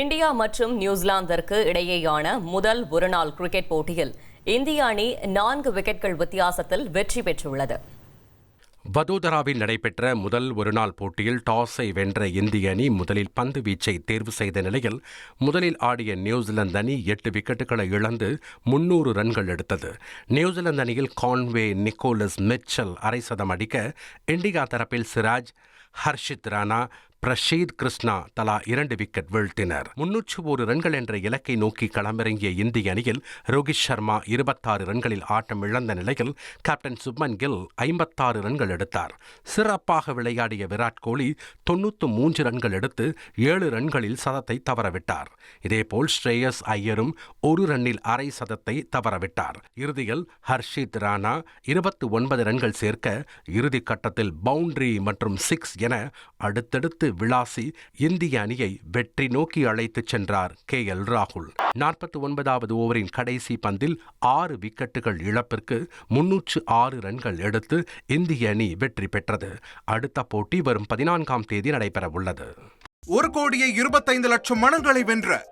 India மற்றும் நியூசிலாந்திற்கு இடையேயான முதல் ஒருநாள் கிரிக்கெட் போட்டியில் இந்திய அணி நான்கு விக்கெட்கள் வித்தியாசத்தில் வெற்றி பெற்றுள்ளது. வதோதராவில் நடைபெற்ற முதல் ஒருநாள் போட்டியில் டாஸை வென்ற இந்திய அணி முதலில் பந்து வீச்சை தேர்வு செய்த நிலையில் முதலில் ஆடிய நியூசிலாந்து அணி எட்டு விக்கெட்டுகளை இழந்து முன்னூறு ரன்கள் எடுத்தது. நியூசிலாந்து அணியில் கான்வே நிக்கோலஸ் மிச்சல் அரை சதம் அடிக்க இந்தியா தரப்பில் சிராஜ் ஹர்ஷித் ராணா பிரஷீத் கிருஷ்ணா தலா இரண்டு விக்கெட் வீழ்த்தினர். முன்னூற்று ஒரு ரன்கள் என்ற இலக்கை நோக்கி களமிறங்கிய இந்திய அணியில் ரோஹித் சர்மா இருபத்தாறு ரன்களில் ஆட்டம் இழந்த நிலையில் கேப்டன் சுப்மன் கில் ஐம்பத்தாறு ரன்கள் எடுத்தார். சிறப்பாக விளையாடிய விராட் கோலி தொன்னூற்று மூன்று ரன்கள் எடுத்து ஏழு ரன்களில் சதத்தை தவறவிட்டார். இதேபோல் ஸ்ரேயஸ் ஐயரும் ஒரு ரன்னில் அரை சதத்தை தவறவிட்டார். இறுதியில் ஹர்ஷித் ராணா இருபத்தி ஒன்பது ரன்கள் சேர்க்க இறுதி கட்டத்தில் பவுண்டரி மற்றும் சிக்ஸ் என அடுத்தடுத்து விளாசி இந்திய அணியை வெற்றி நோக்கி அழைத்துச் சென்றார் கே எல் ராகுல். நாற்பத்தி ஒன்பதாவது ஓவரின் கடைசி பந்தில் ஆறு விக்கெட்டுகள் இழப்பிற்கு முன்னூற்று ஆறு ரன்கள் எடுத்து இந்திய அணி வெற்றி பெற்றது. அடுத்த போட்டி வரும் பதினான்காம் தேதி நடைபெறவுள்ளது. ஒரு கோடியே இருபத்தைந்து லட்சம் மனங்களை வென்ற